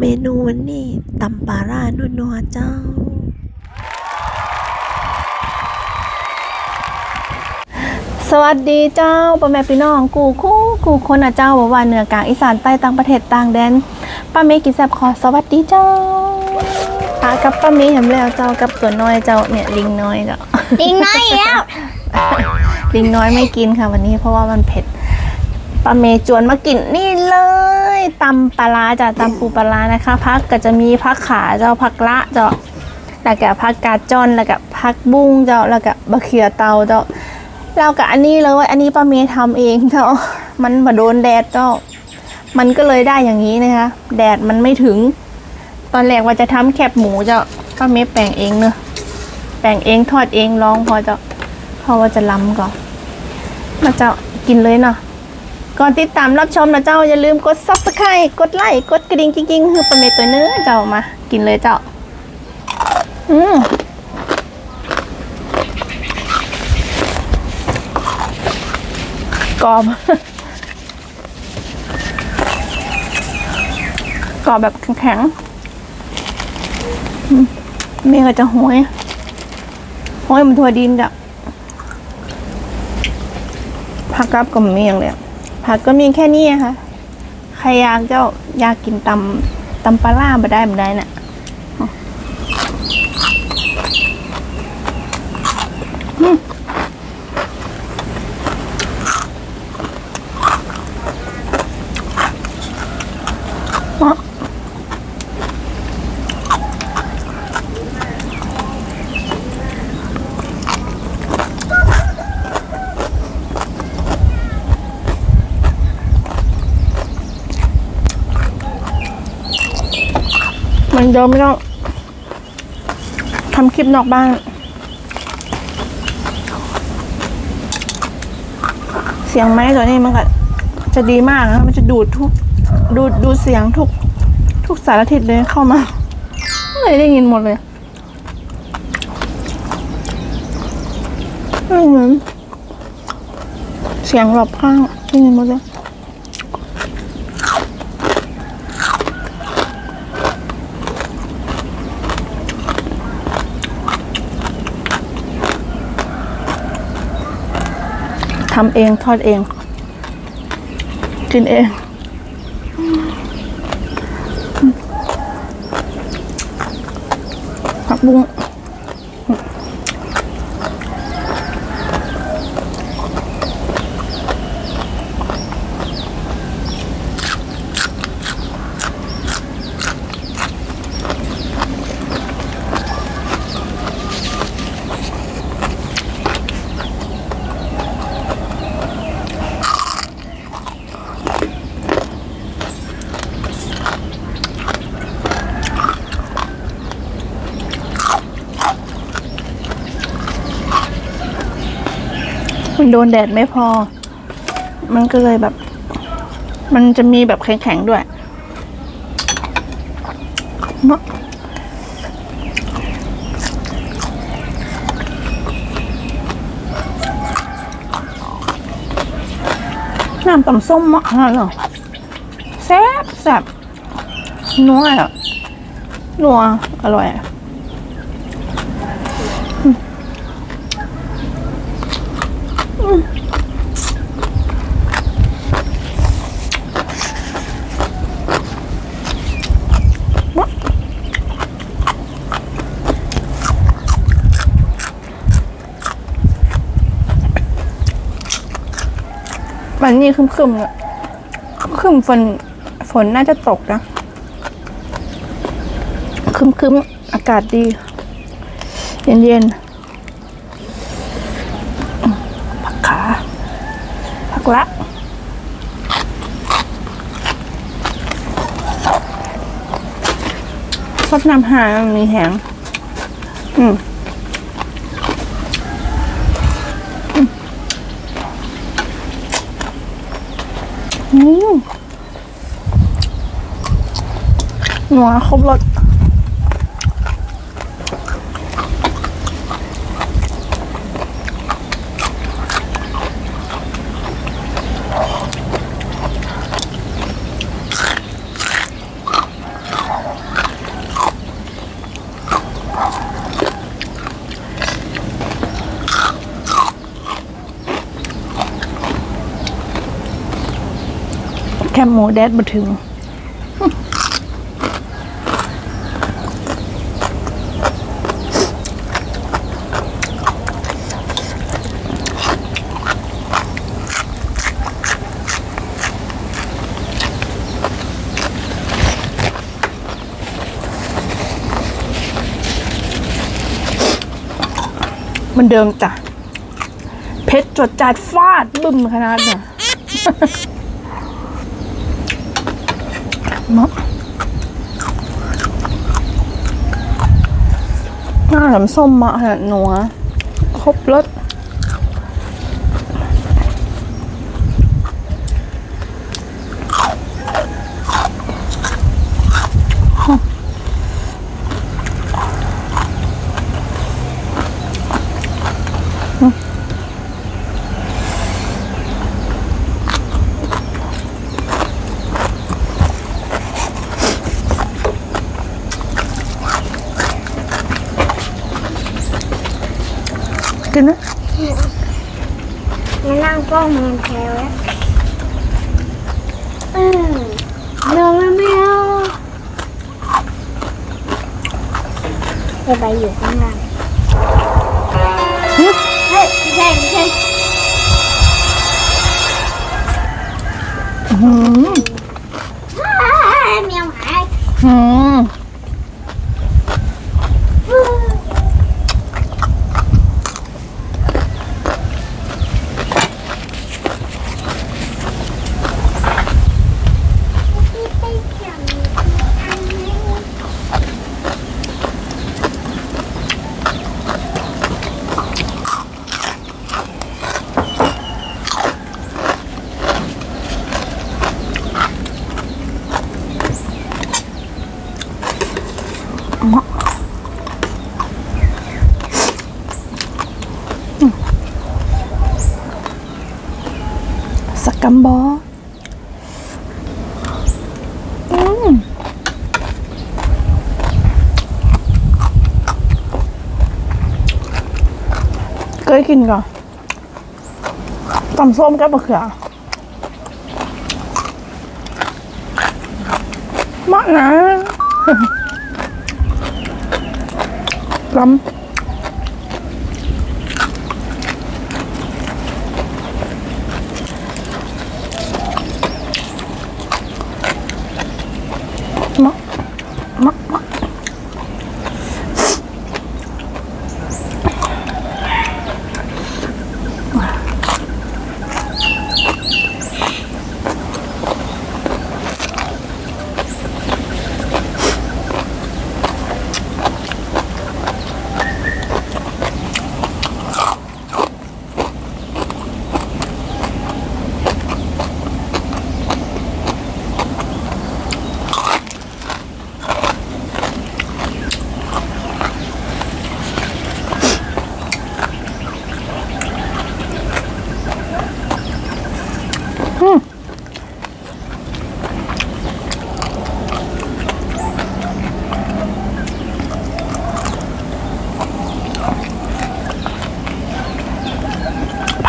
เมนูวันนี้ตำปลาร่านัวๆเจ้า สวัสดีเจ้าป้าแม่พี่น้องกูคู่กูคนอะเจ้าบอกว่าเหนือกลางอีสานใต้ต่างประเทศต่างแดนป้าเมย์กินแซบคอสวัสดีเจ้าพากับป้าเมย์เห็นแล้วเจ้ากับตัวน้อยเจ้าเนี่ยลิงน้อยเจ้าลิงน้อยอีกแล้ว ลิงน้อยไม่กินค่ะวันนี้เพราะว่ามันเผ็ดป้าเมย์จวนมากินนี่เลยตำปลาร้าจะตำปูปลาร้านะคะพักก็จะมีพักขาเจ้าพักละเจ้าแล้วก็พักกาจอนแล้วก็พักบุ้งเจ้าแล้วก็บะเขือเตาเจ้าเรากับอันนี้เลยอันนี้ป้าเมย์ทำเองเจ้ามันมาโดนแดดเจ้ามันก็เลยได้อย่างนี้นะคะ แดดมันไม่ถึง ตอนแรกว่าจะทำแคบหมูเจ้าป้าเมย์แปลงเองเนอะแปลงเองทอดเองลองพอเจ้าเพราะว่าจะล้ำก่อนมาเจ้ากินเลยเนาะ ก่อนติดตามรับชมนะเจ้าอย่าลืมกด subscribe กดไลค์กดกระดิ่งจริงๆคือป้าเมตัวเนื้อเจ้ามา กินเลยเจ้า อืมกรอบกรอบแบบแข็งๆอืมเมย์ก็จะห้อยห้อยมันทัวดินจ้ะผักกับก็ไม่มียงเลย ผักก็มีแค่นี้อะค่ะ ใครอยากเจ้าอยากกินตำตำปลาล่ามาได้มาได้น่ะ เดิมไม่ต้องทำคลิปนอกบ้าน เสียงไม้ตัวนี้มันก็จะดีมากนะ มันจะดูดทุก ดูดดูเสียงทุก ทุกสารทิศเลยเข้ามาเลยได้ยินหมดเลยเหมือนเสียงรอบข้างได้ยินหมดเลย ทำเองทอดเอง กินเอง ผักบุ้ง มันโดนแดดไม่พอ มันก็เลยแบบ มันจะมีแบบแข็งๆด้วยเนอะน้ำตำส้มมากนะเหรอแซ่บแซ่บนัวอะนัวอร่อยอะี้คึมๆเนี่ยคึมฝนฝนน่าจะตกนะครึมๆอากาศดี เย็นๆอืมผักขาผักละชอบน้ำหามีแหงอืม นัวครบรสแค่หมูแดดมาถึง เดิมจ้ะ เพชรจดจัดฟาดบึ้มขนาดเนี่ยมะหน้าหลำส้มมะขนาดหนัวครบรส กินนะมานั่งกล้องมันแถวแล้วเออเนื้อไม่ไม่เอาจะไปอยู่ข้างล่างเฮ้ยไม่ใช่ไม่ใช่หืมอ้ายแมวหายหืมสกัมบออืมเคย ก่อนตำส้มกับมะเขือมะนะล้ำ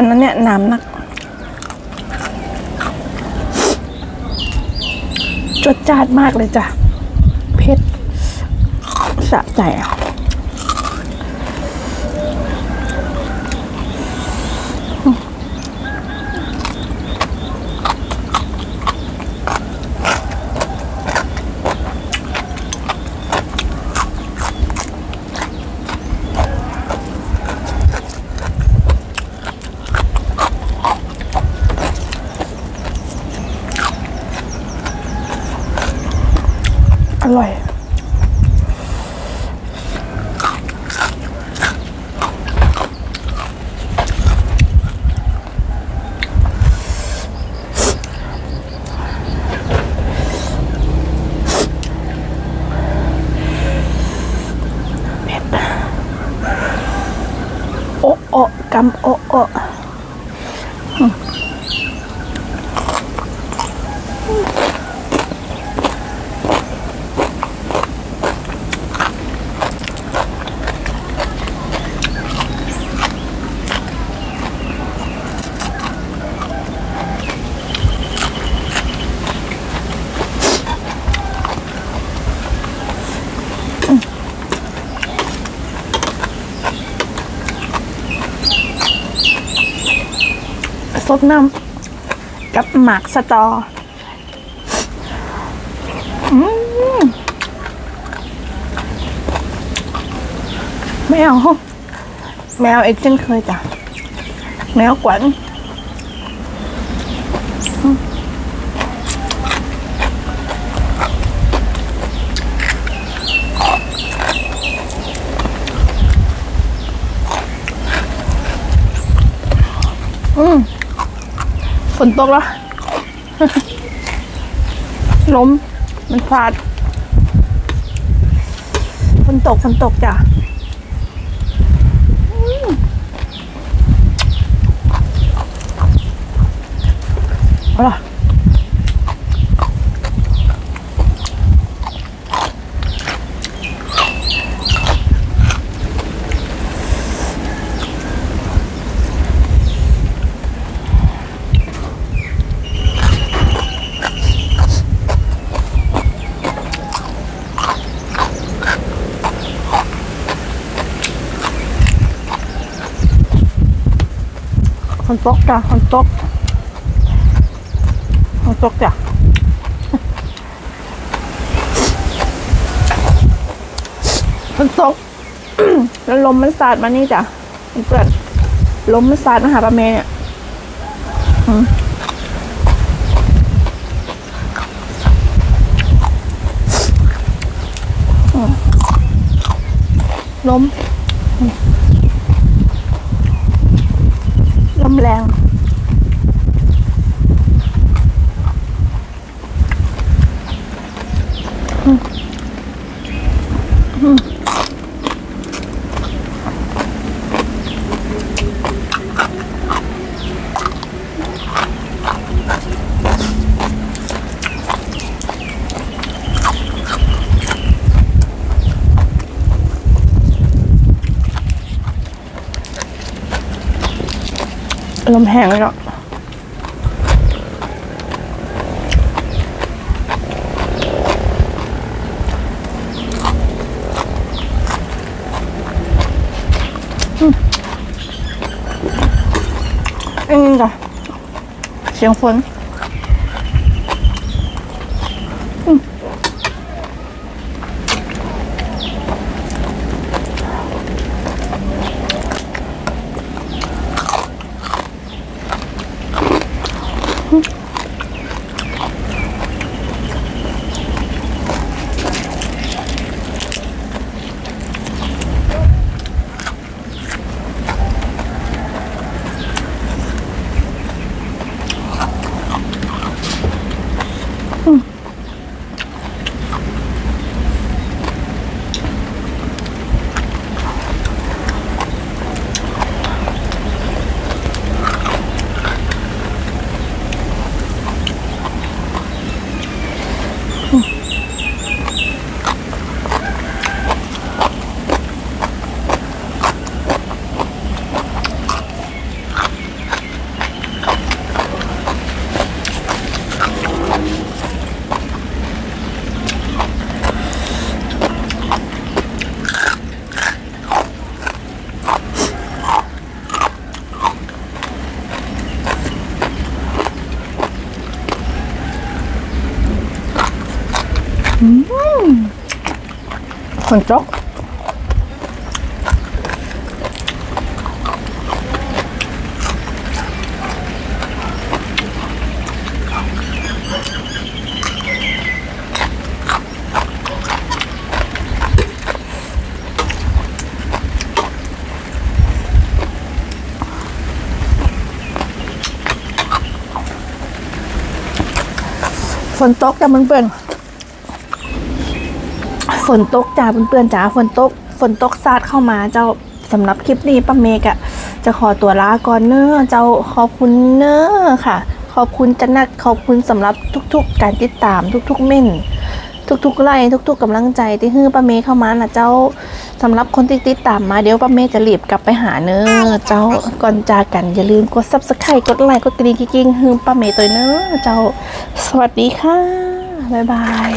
พันนั้นเนี่ยน้ำนัก จดจ้าดมากเลยจ้ะ เผ็ดสะใจอะ กน้ำกับหมากสตออืมไม่เอาแมวอีกเช่นเคยจ้ะแมวกวน ฝนตกแล้ว ล้ม มันฟาด ฝนตก ฝนตกจ้ะอืมเอาล่ะ ฝนตกจ้ะฝนตกฝนตกจ้ะฝนตกแล้วลมมันสาดมานี่จ้ะเพื่อนลมมันสาดมาหาปลาเมย์เนี่ยอืมลมอืมลมแรงอืมอืม ลมแห้งเลยเนาะอืมอันจ้ะเสียงฝน ฝนตกฝนตกจ้ะเพื่อนๆ ฝนตกจ้าเพื่อนๆจ้าฝนตกฝนตกซาดเข้ามาเจ้าสำหรับคลิปนี้ป้าเมกอะจะขอตัวลาก่อนเนอะเจ้าขอบคุณเนอะค่ะ ขอบคุณจันนักขอบคุณสำหรับทุก ๆ การติดตามทุก ๆ เม่นทุกๆไลค์ทุก ๆกำลังใจที่ฮื้อป้าเมเข้ามานะเจ้าสำหรับคนที่ติดตามมาเดี๋ยวป้าเมจะรีบกลับไปหาเนอะเจ้าก่อนจากกันอย่าลืมกด subscribe กดไลค์กดกระดิ่งกิ๊งๆฮื้อป้าเมตัวเนอะเจ้าสวัสดีค่ะบ๊ายบาย